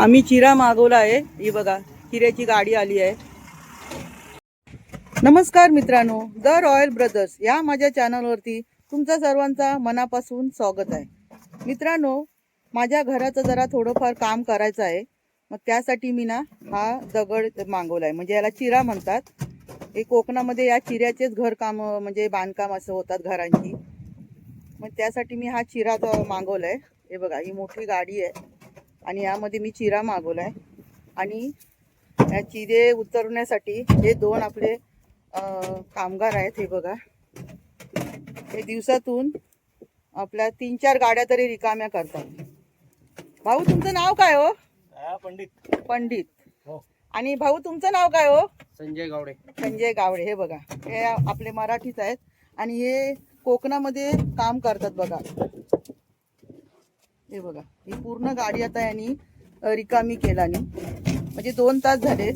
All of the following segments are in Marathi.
आम्ही चिरा मागवला आहे. ही बघा चिऱ्याची गाडी आली आहे. नमस्कार मित्रांनो द रॉयल ब्रदर्स या माझ्या चॅनलवरती तुमचा सर्वांचा मनापासून स्वागत आहे. मित्रांनो माझ्या घराचं जरा थोडंफार काम करायचं आहे. मग त्यासाठी मी ना हा दगड मागवला आहे. म्हणजे याला चिरा म्हणतात. हे कोकणामध्ये या चिऱ्याचेच घरकाम म्हणजे बांधकाम असं होतात घरांची. मग त्यासाठी मी हा चिरा मागवला आहे. हे बघा ही मोठी गाडी आहे. आणि यामध्ये मी चिरा मागवला आहे आणि या चिरे उतरवण्यासाठी हे दोन आपले कामगार आहेत हे बघा. हे दिवसातून आपल्या तीन चार गाड्या तरी रिकाम्या करतात. भाऊ तुमचं नाव काय हो? हा पंडित. पंडित. हो. आणि भाऊ तुमचं नाव काय हो? संजय गावडे. संजय गावडे हे बघा. हे आपले मराठीच आहेत. आणि हे कोकणामध्ये काम करतात बघा. हे बघा ही पूर्ण गाडी आता यांनी रिकामी केलानी. म्हणजे दोन तास झाले.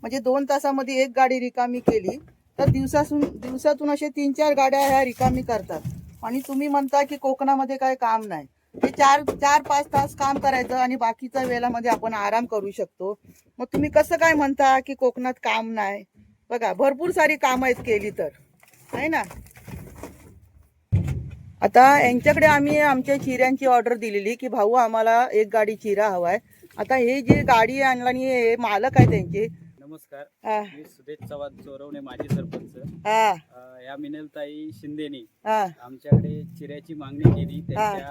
म्हणजे दोन तासामध्ये एक गाडी रिकामी केली. तर दिवसातून दिवसातून असे तीन चार गाड्या ह्या रिकामी करतात. आणि तुम्ही म्हणता की कोकणामध्ये काय काम नाही. ते चार चार पाच तास काम करायचं आणि बाकीच्या वेळामध्ये आपण आराम करू शकतो. मग तुम्ही कसं काय म्हणता की कोकणात काम नाही? बघा भरपूर सारी कामं आहेत केली तर. आहे ना? आता यांच्याकडे आम्ही आमच्या चिऱ्यांची ऑर्डर दिलेली की भाऊ आम्हाला एक गाडी चिरा हवाय. आता हे जे गाडी आणला आणि हे मालक आहे त्यांचे. नमस्कार. मी सुदेश चव्हाण चोरवणे माजी सरपंच. हा. या मिनलताई शिंदेनी आमच्याकडे चिऱ्याची मागणी केली त्यांच्या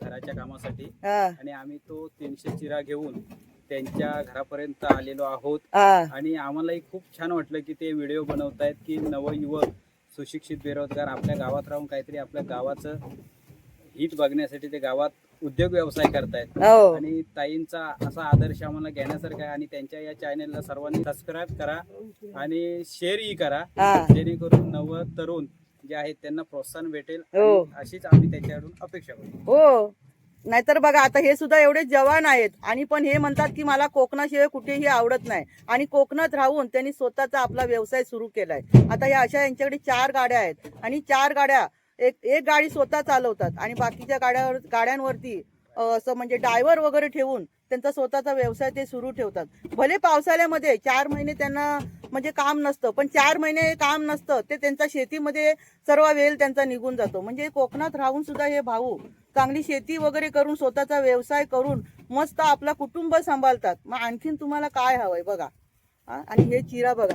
घराच्या कामासाठी. हा. आणि आम्ही तो तीनशे चिरा घेऊन त्यांच्या घरापर्यंत आलेलो आहोत. आणि आम्हालाही खूप छान वाटलं की ते व्हिडिओ बनवतायत की नवयुवक सुशिक्षित बेरोजगार आपल्या गावात राहून काहीतरी आपल्या गावाचं हित बघण्यासाठी ते गावात उद्योग व्यवसाय करतायत. हो. आणि ताईंचा असा आदर्श आम्हाला घेण्यासारखा आहे. आणि त्यांच्या या चॅनेलला सर्वांनी सबस्क्राईब करा आणि शेअरही करा. हा. जेणेकरून नव तरुण जे आहेत त्यांना प्रोत्साहन भेटेल. हो. आणि अशीच आम्ही त्यांच्याकडून अपेक्षा करू. हो. नाहीतर बघा आता हे सुद्धा एवढे जवान आहेत. आणि पण हे म्हणतात की मला कोकणाशिवाय कुठेही आवडत नाही. आणि कोकणात राहून त्यांनी स्वतःचा आपला व्यवसाय सुरू केलाय. आता या अशा यांच्याकडे चार गाड्या आहेत. आणि चार गाड्या एक एक गाडी स्वतः चालवतात. आणि बाकीच्या गाड्यावर गाड्यांवरती असं म्हणजे डायव्हर वगैरे ठेवून त्यांचा स्वतःचा व्यवसाय ते सुरू ठेवतात. भले पावसाळ्यामध्ये चार महिने त्यांना म्हणजे काम नसतं पण चार महिने काम नसतं ते त्यांचा शेतीमध्ये सर्व वेळ त्यांचा निघून जातो. म्हणजे कोकणात राहून सुद्धा हे भाऊ चांगली शेती वगैरे करून स्वतःचा व्यवसाय करून मस्त आपला कुटुंब सांभाळतात. मग आणखीन तुम्हाला काय हवंय बघा? आणि हे चिरा बघा.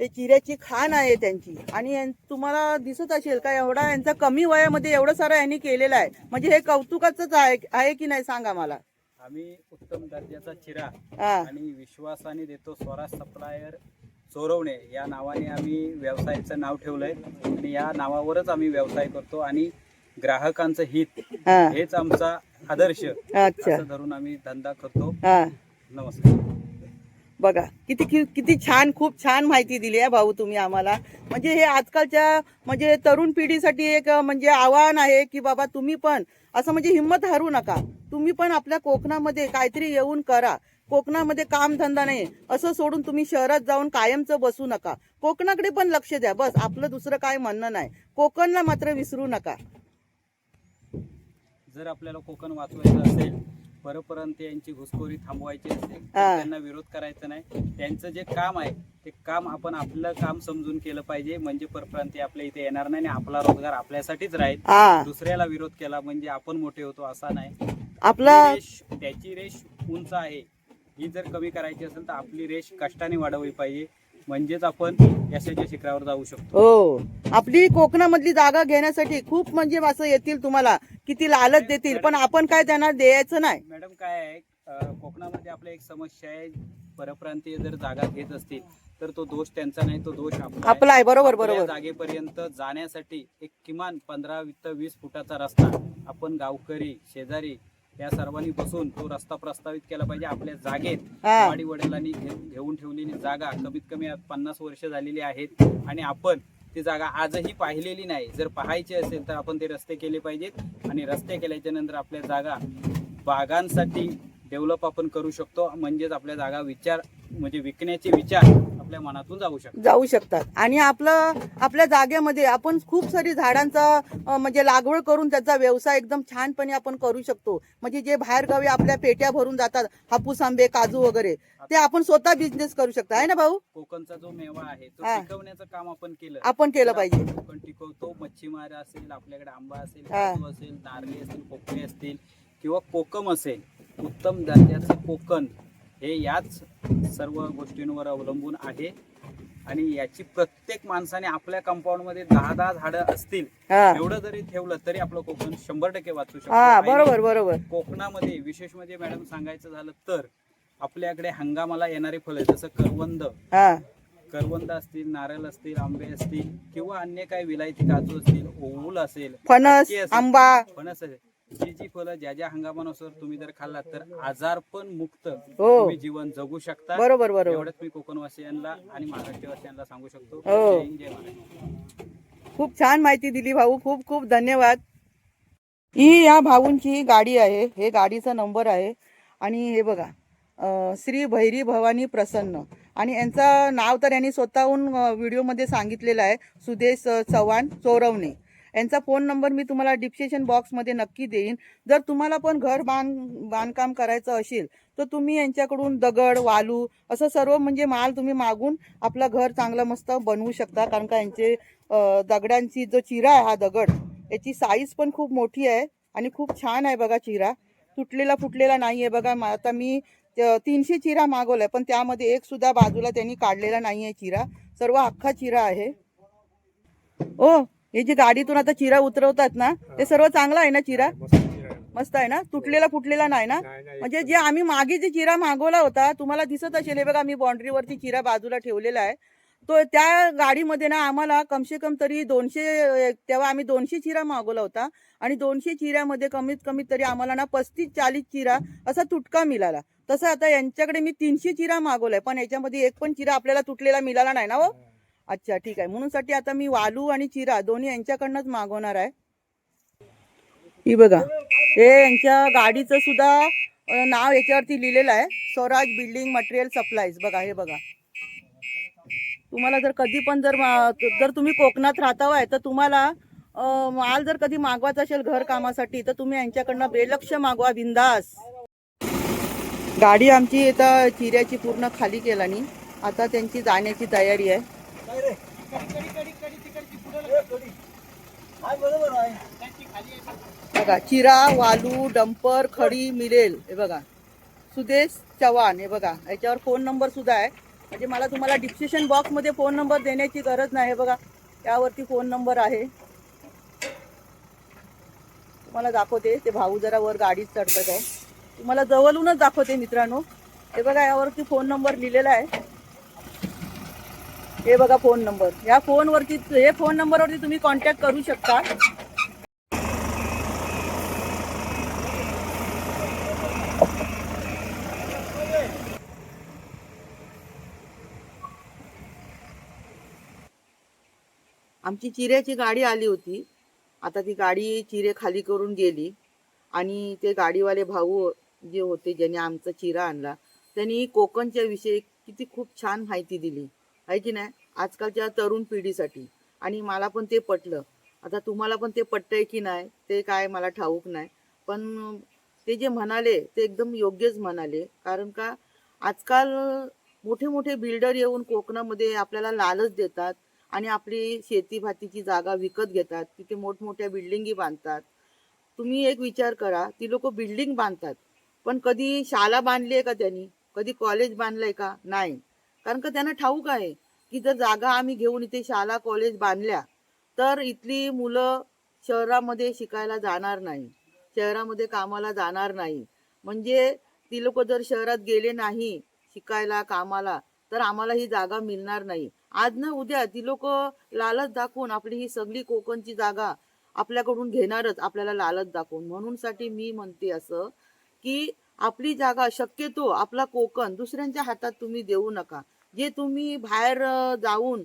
हे चिऱ्याची खाण आहे त्यांची. आणि तुम्हाला दिसत असेल का एवढा यांचा कमी वयामध्ये एवढं सारं यांनी केलेलं आहे. म्हणजे हे कौतुकाच आहे की नाही सांगा मला. आम्ही उत्तम दर्जाचा चिरा हा. आणि विश्वासाने देतो स्वराज सप्लायर चोरवणे या नावाने आम्ही व्यवसायाचं नाव ठेवलंय. आणि या नावावरच आम्ही व्यवसाय करतो. आणि ग्राहकांचं हित हा. हेच आमचा आदर्श. अच्छा. असं धरून आम्ही धंदा करतो. हा. नमस्कार. बघा किती कि- किती छान खूप छान माहिती दिली आहे भाऊ तुम्ही आम्हाला. म्हणजे हे आजकालच्या म्हणजे तरुण पिढीसाठी एक म्हणजे आव्हान आहे की बाबा तुम्ही पण असं म्हणजे हिंमत हरू नका. तुम्ही पण आपल्या कोकणामध्ये काहीतरी येऊन करा. कोकणामध्ये काम धंदा नाही. असं सोडून तुम्ही शहरात जाऊन कायमचं बसू नका. कोकणाकडे पण लक्ष द्या. बस आपलं दुसरं काय म्हणणं नाही. कोकणला मात्र विसरू नका. जर आपल्याला कोकण वाचवायचं असेल परपर्यंत यांची घुसखोरी थांबवायची असेल हा. त्यांना विरोध करायचा नाही. त्यांचं जे काम आहे ते काम आपण आपलं काम समजून केलं पाहिजे. म्हणजे परप्रांती आपल्या इथे येणार नाही आणि आपला रोजगार आपल्यासाठीच राहील. हा. दुसऱ्याला विरोध केला म्हणजे आपण मोठे होतो असा नाही. आपला ती रेष त्याची रेष उंच आहे. ही जर कमी करायची असेल तर आपली रेष कष्टाने वाढवली पाहिजे. म्हणजेच आपण यशाच्या शिखरावर जाऊ शकतो. हो. आपली कोकणामधली जागा घेण्यासाठी खूप म्हणजे असं येतील तुम्हाला किती लालच देतील. पण आपण काय त्यांना द्यायचं नाही. मॅडम काय आहे अं, कोकणामध्ये आपल्या एक समस्या आहे परप्रांतीय जर जागा घेत असतील तर तो दोष त्यांचा नाही तो दोष आपला आहे. आपला आहे. बरोबर आपल्या बरोबर. जागेपर्यंत जाण्यासाठी एक किमान पंधरा ते वीस फुटाचा रस्ता आपण गावकरी शेजारी या सर्वांनी बसून तो रस्ता प्रस्तावित केला पाहिजे. आपल्या जागेत हा. वाडी वडिलांनी घे- घेऊन ठेवलेली जागा कमीत कमी आज पन्नास वर्ष झालेली आहेत. आणि आपण ती जागा आजही पाहिलेली नाही. जर पाहायची असेल तर आपण ते रस्ते केले पाहिजेत. आणि रस्ते केल्याच्यानंतर आपल्या जागा बागांसाठी डेव्हलप आपण करू शकतो. म्हणजेच आपल्या जागा विचार म्हणजे विकण्याचे विचार आपल्या मनातून जाऊ शकतात. जाऊ शकतात. आणि आपलं आपल्या जागेमध्ये आपण खूप सारी झाडांचा म्हणजे लागवड करून त्याचा व्यवसाय एकदम छानपणे आपण करू शकतो. म्हणजे जे बाहेर गावी आपल्या पेट्या भरून जातात हापूस आंबे काजू वगैरे ते आपण स्वतः बिझनेस करू शकतो. आहे ना भाऊ? कोकणचा जो मेवा आहे तो हा. टिकवण्याचं काम आपण केलं. आपण केलं पाहिजे. कोकण टिकवतो मच्छीमार असेल आपल्याकडे आंबा असेल हा. काजू असेल नारळी असेल पोपळे असतील किंवा कोकम असेल उत्तम दर्जाचं कोकण हे याच सर्व गोष्टींवर अवलंबून आहे. आणि याची प्रत्येक माणसाने आपल्या कंपाऊंडमध्ये दहा दहा झाडं असतील एवढं जरी ठेवलं तरी आपलं कोकण शंभर टक्के वाचू शकतो. हा बरोबर बरोबर. कोकणामध्ये विशेष म्हणजे मॅडम सांगायचं झालं तर आपल्याकडे हंगामाला येणारे फळे जसं करवंद. हा. करवंद असतील नारळ असतील आंबे असतील किंवा अन्य काही विलायती काजू असतील ओऊल असेल फणस आंबा. फणस असेल. जी जी फळं ज्या ज्या हंगामानुसार तुम्ही जर खाल्लात तर आजारपण मुक्त हो. तुम्ही जीवन जगू शकता. बरोबर बरोबर. एवढंच मी कोकणवासियांना आणि महाराष्ट्रवासियांना सांगू शकतो. हो. जय हिंद, जय महाराष्ट्र. खूप छान माहिती दिली भाऊ. खूप खूप धन्यवाद. ही या भाऊंची गाडी आहे. हे गाडीचा नंबर आहे. आणि हे बघा अं, श्री भैरी भवानी प्रसन्न. आणि यांचं नाव तर यांनी स्वतःहून अं, व्हिडिओमध्ये सांगितलेलं आहे. सुदेश अं, चव्हाण चोरवणे. यांचा फोन नंबर मी तुम्हाला डिस्क्रिप्शन बॉक्समध्ये नक्की देईन. जर तुम्हाला पण घर बांध बांधकाम करायचं असेल तर तुम्ही यांच्याकडून दगड वालू असं सर्व म्हणजे माल तुम्ही मागून आपलं घर चांगलं मस्त बनवू शकता. कारण का यांचे दगडांची जो चिरा आहे हा दगड याची साईज पण खूप मोठी आहे आणि खूप छान आहे बघा चिरा. तुटलेला फुटलेला नाही आहे बघा आता मी तीनशे चिरा मागवलाय पण त्यामध्ये एक सुद्धा बाजूला त्यांनी काढलेला नाही आहे चिरा. सर्व अख्खा चिरा आहे. ओ हे जे गाडीतून आता चिरा उतरवतात ना ते सर्व चांगलं आहे ना चिरा? मस्त आहे. ना? तुटलेला फुटलेला नाही ना? म्हणजे जे आम्ही मागे जे चिरा मागवला होता तुम्हाला दिसत असेल हे बघा मी बाउंड्रीवरती चिरा बाजूला ठेवलेला आहे. तो त्या गाडीमध्ये ना आम्हाला कमसे कम तरी दोनशे तेव्हा आम्ही दोनशे चिरा मागवला होता. आणि दोनशे चिऱ्यामध्ये कमीत कमी तरी आम्हाला ना पस्तीस चाळीस चिरा असा तुटका मिळाला. तसं आता यांच्याकडे मी तीनशे चिरा मागवलाय पण याच्यामध्ये एक पण चिरा आपल्याला तुटलेला मिळाला नाही ना हो. अच्छा ठीक आहे. म्हणून साठी आता मी वालू आणि चिरा दोन्ही यांच्याकडनंच मागवणार आहे. ही बघा. हे यांच्या गाडीचं सुद्धा नाव याच्यावरती लिहिलेलं आहे. स्वराज बिल्डिंग मटेरियल सप्लायज बघा हे बघा. तुम्हाला जर कधी पण जर जर तुम्ही कोकणात राहतावाय तर तुम्हाला माल जर कधी मागवायचा असेल घर कामासाठी तर तुम्ही यांच्याकडनं बेलक्ष मागवा बिंदास. गाडी आमची आता चिऱ्याची पूर्ण खाली केलानी आता त्यांची जाण्याची तयारी आहे. बघा चिरा वालू डंपर खडी मिळेल हे बघा. सुदेश चव्हाण हे बघा. याच्यावर फोन नंबर सुद्धा आहे. म्हणजे मला तुम्हाला डिस्क्रिप्शन बॉक्समध्ये फोन नंबर देण्याची गरज नाही बघा. त्यावरती फोन नंबर आहे. तुम्हाला दाखवते. ते भाऊ जरा वर गाडीत चढतात आहे. तुम्हाला जवळूनच दाखवते मित्रांनो. हे बघा यावरती फोन नंबर लिहिलेला आहे. हे बघा फोन नंबर. या फोनवरती हे फोन नंबरवरती तुम्ही कॉन्टॅक्ट करू शकता. आमची चिऱ्याची गाडी आली होती. आता ती गाडी चिरे खाली करून गेली. आणि ते गाडीवाले भाऊ जे होते ज्यांनी आमचा चिरा आणला त्यांनी कोकणच्या विषयी किती खूप छान माहिती दिली. आहे की नाही? आजकालच्या तरुण पिढीसाठी. आणि मला पण ते पटलं. आता तुम्हाला पण ते पटतंय की नाही ते काय मला ठाऊक नाही. पण ते जे म्हणाले ते एकदम योग्यच म्हणाले. कारण का आजकाल मोठे मोठे बिल्डर येऊन कोकणामध्ये आपल्याला लालच देतात आणि आपली शेती भातीची जागा विकत घेतात. तिथे मोठमोठ्या बिल्डिंगी बांधतात. तुम्ही एक विचार करा ती लोक बिल्डिंग बांधतात. पण कधी शाळा बांधली आहे का त्यांनी? कधी कॉलेज बांधलंय का? नाही. कारण का त्यांना ठाऊक आहे. की जर जागा आम्ही घेऊन इथे शाळा कॉलेज बांधल्या. तर इथली मुलं शहरामध्ये शिकायला जाणार नाही. शहरामध्ये कामाला जाणार नाही. म्हणजे ती लोक जर शहरात गेले नाही शिकायला कामाला तर आम्हाला ही जागा मिळणार नाही. आज ना उद्या ती लोक लालच दाखवून आपली ही सगळी कोकणची जागा आपल्याकडून घेणारच आपल्याला लालच दाखवून. म्हणून साठी मी म्हणते असं की आपली जागा शक्यतो आपला कोकण दुसऱ्यांच्या हातात तुम्ही देऊ नका. जे तुम्ही बाहेर जाऊन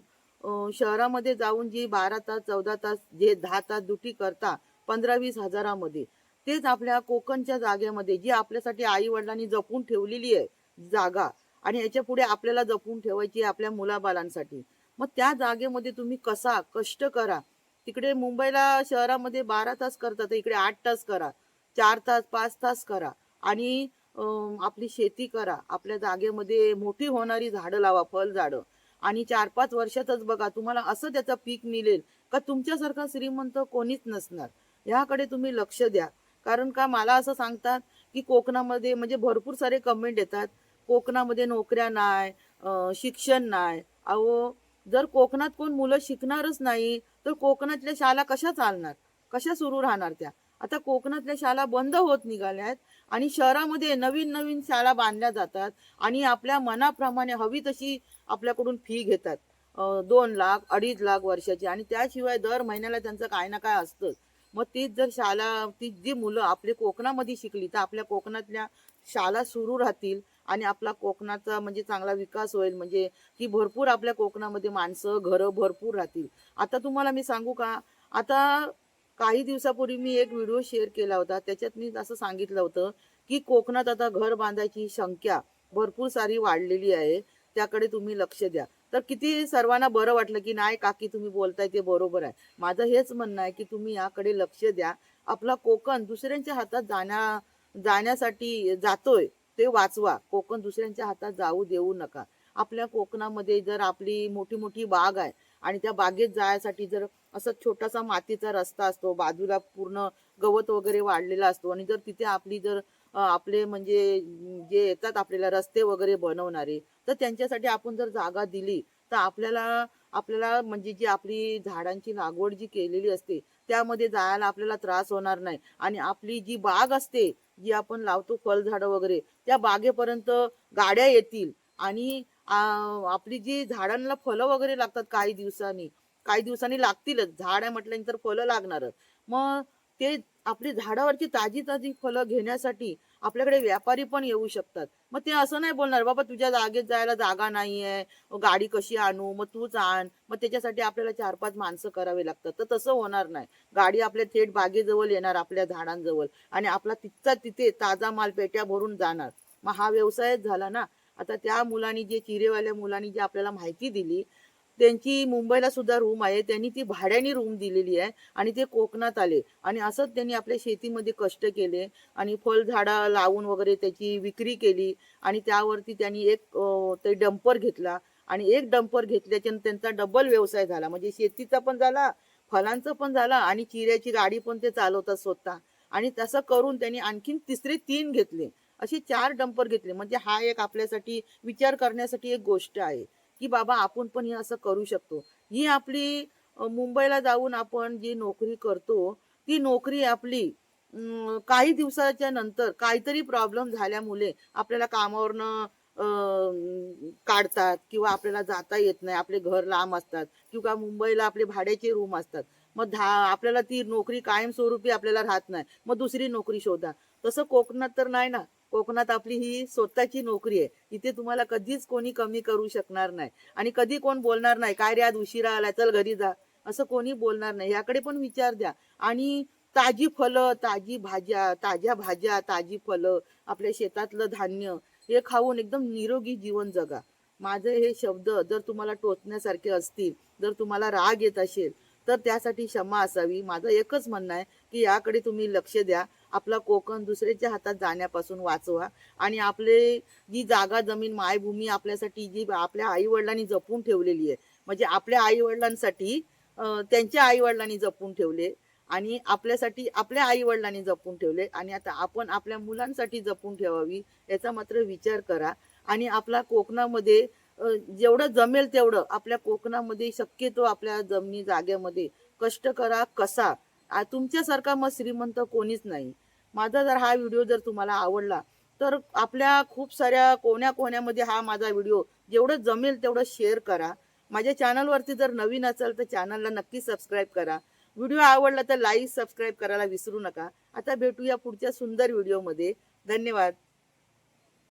शहरामध्ये जाऊन जी बारा तास चौदा तास जे दहा तास ड्युटी करता पंधरा वीस हजारामध्ये तेच आपल्या कोकणच्या जागेमध्ये जी आपल्यासाठी आई वडिलांनी जपून ठेवलेली आहे जागा आणि याच्यापुढे आपल्याला जपून ठेवायची आहे आपल्या मुलाबालांसाठी मग त्या जागेमध्ये तुम्ही कसा कष्ट करा? तिकडे मुंबईला शहरामध्ये बारा तास करता तर इकडे आठ तास करा चार तास पाच तास करा आणि आपली शेती करा. आपल्या जागेमध्ये मोठी होणारी झाडं लावा फळ झाडं आणि चार पाच वर्षातच बघा तुम्हाला असं त्याचं पीक मिळेल का तुमच्यासारखा श्रीमंत कोणीच नसणार. ह्याकडे तुम्ही लक्ष द्या. कारण का मला असं सांगतात की कोकणामध्ये म्हणजे भरपूर सारे कमेंट येतात. कोकणामध्ये नोकऱ्या नाही शिक्षण नाही. अहो जर कोकणात कोण मुलं शिकणारच नाही तर कोकणातल्या शाळा कशा चालणार? कशा सुरू राहणार त्या? आता कोकणातल्या शाळा बंद होत निघाल्यात आणि शहरामध्ये नवीन नवीन शाळा बांधल्या जातात आणि आपल्या मनाप्रमाणे हवी तशी आपल्याकडून फी घेतात. दोन लाख अडीच लाख वर्षाची आणि त्याशिवाय दर महिन्याला त्यांचं काय ना काय असतं मग तीच जर शाळा ती जी मुलं आपले कोकणामध्ये शिकली तर आपल्या कोकणातल्या शाळा सुरू राहतील आणि आपला कोकणाचा म्हणजे चांगला विकास होईल. म्हणजे की भरपूर आपल्या कोकणामध्ये माणसं घरं भरपूर राहतील. आता तुम्हाला मी सांगू का? आता काही दिवसापूर्वी मी एक व्हिडिओ शेअर केला होता. त्याच्यात मी असं सांगितलं होतं की कोकणात आता घर बांधायची संख्या भरपूर सारी वाढलेली आहे. त्याकडे तुम्ही लक्ष द्या. तर किती सर्वांना बरं वाटलं की नाही काकी तुम्ही बोलताय ते बरोबर आहे. माझं हेच म्हणणं आहे की तुम्ही याकडे लक्ष द्या. आपला कोकण दुसऱ्यांच्या हातात जाण्या जाण्यासाठी जातोय ते वाचवा. कोकण दुसऱ्यांच्या हातात जाऊ देऊ नका. आपल्या कोकणामध्ये जर आपली मोठी मोठी बाग आहे आणि त्या बागेत जायसाठी जर असा छोटासा मातीचा रस्ता असतो बाजूला पूर्ण गवत वगैरे वाढलेला असतो आणि जर तिथे आपली जर आपले म्हणजे जे येतात आपल्याला रस्ते वगैरे बनवणारे तर त्यांच्यासाठी आपण जर जागा दिली तर आपल्याला आपल्याला म्हणजे जी आपली झाडांची लागवड जी केलेली असते त्यामध्ये जायला आपल्याला त्रास होणार नाही. आणि आपली जी बाग असते जी आपण लावतो फळझाडं वगैरे त्या बागेपर्यंत गाड्या येतील आणि आपली जी झाडांना फळं वगैरे लागतात काही दिवसांनी काही दिवसांनी लागतीलच. झाड आहे म्हटल्यानंतर फळं लागणारच. मग ते आपली झाडावरची ताजी ताजी फळं घेण्यासाठी आपल्याकडे व्यापारी पण येऊ शकतात. मग ते असं नाही बोलणार बाबा तुझ्या जागेत जायला जागा नाहीये गाडी कशी आणू? मग तूच आण. मग त्याच्यासाठी आपल्याला चार पाच माणसं करावे लागतात. तर तसं होणार नाही. गाडी आपल्या थेट बागेजवळ येणार आपल्या झाडांजवळ. आणि आपला तिथचा तिथे ताजा माल पेट्या भरून जाणार. मग हा व्यवसायच झाला ना. आता त्या मुलांनी जे चिरेवाल्या मुलांनी जी आपल्याला माहिती दिली त्यांची मुंबईला सुद्धा रूम आहे. त्यांनी ती भाड्याने रूम दिलेली आहे आणि ते कोकणात आले. आणि असंच त्यांनी आपल्या शेतीमध्ये कष्ट केले आणि फळझाडं लावून वगैरे त्याची विक्री केली आणि त्यावरती त्यांनी एक ते डंपर घेतला. आणि एक डंपर घेतल्याच्यानं त्यांचा डबल व्यवसाय झाला. म्हणजे शेतीचा पण झाला फळांचं पण झाला आणि चिऱ्याची गाडी पण ते चालवतात स्वतः. आणि तसं करून त्यांनी आणखीन तिसरे तीन घेतले. असे चार डंपर घेतले. म्हणजे हा एक आपल्यासाठी विचार करण्यासाठी एक गोष्ट आहे की बाबा आपण पण हे असं करू शकतो. ही आपली मुंबईला जाऊन आपण जी नोकरी करतो ती नोकरी आपली काही दिवसाच्या नंतर काहीतरी प्रॉब्लेम झाल्यामुळे आपल्याला कामावरनं काढतात किंवा आपल्याला जाता येत नाही. आपले घर लांब असतात किंवा मुंबईला आपले भाड्याचे रूम असतात. मग धा आपल्याला ती नोकरी कायमस्वरूपी आपल्याला राहत नाही. मग दुसरी नोकरी शोधा. तसं कोकणात तर नाही ना. कोकणात आपली ही स्वतःची नोकरी आहे. इथे तुम्हाला कधीच कोणी कमी करू शकणार नाही. आणि कधी कोण बोलणार नाही काय रे आज उशिरा आला चल घरी जा. असं कोणी बोलणार नाही. याकडे पण विचार द्या. आणि ताजी फळं ताजी भाज्या ताज्या भाज्या ताजी फळं आपल्या शेतातलं धान्य हे खाऊन एकदम निरोगी जीवन जगा. माझे हे शब्द जर तुम्हाला टोचण्यासारखे असतील जर तुम्हाला राग येत असेल तर त्यासाठी क्षमा असावी. माझं एकच म्हणणं आहे की याकडे तुम्ही लक्ष द्या. आपला कोकण दुसऱ्याच्या हातात जाण्यापासून वाचवा. आणि आपले जी जागा जमीन मायभूमी आपल्यासाठी जी आपल्या आई वडिलांनी जपून ठेवलेली आहे. म्हणजे आपल्या आई वडिलांसाठी त्यांच्या आई वडिलांनी जपून ठेवले आणि आपल्यासाठी आपल्या आई वडिलांनी जपून ठेवले. आणि आता आपण आपल्या मुलांसाठी जपून ठेवावी याचा मात्र विचार करा. आणि आपला कोकणामध्ये जेवढं जमेल तेवढं आपल्या कोकणामध्ये शक्यतो आपल्या जमिनी जागेमध्ये कष्ट करा कसा? तुमच्यासारखा मग श्रीमंत कोणीच नाही. माझा जर हा व्हिडिओ जर तुम्हाला आवडला तर आपल्या खूप साऱ्या कोण्या कोण्यामध्ये हा माझा व्हिडिओ जेवढं जमेल तेवढं शेअर करा. माझ्या चॅनलवरती जर नवीन असेल तर चॅनलला नक्की सबस्क्राईब करा. व्हिडिओ आवडला तर लाईक सबस्क्राईब करायला विसरू नका. आता भेटूया पुढच्या सुंदर व्हिडिओमध्ये धन्यवाद.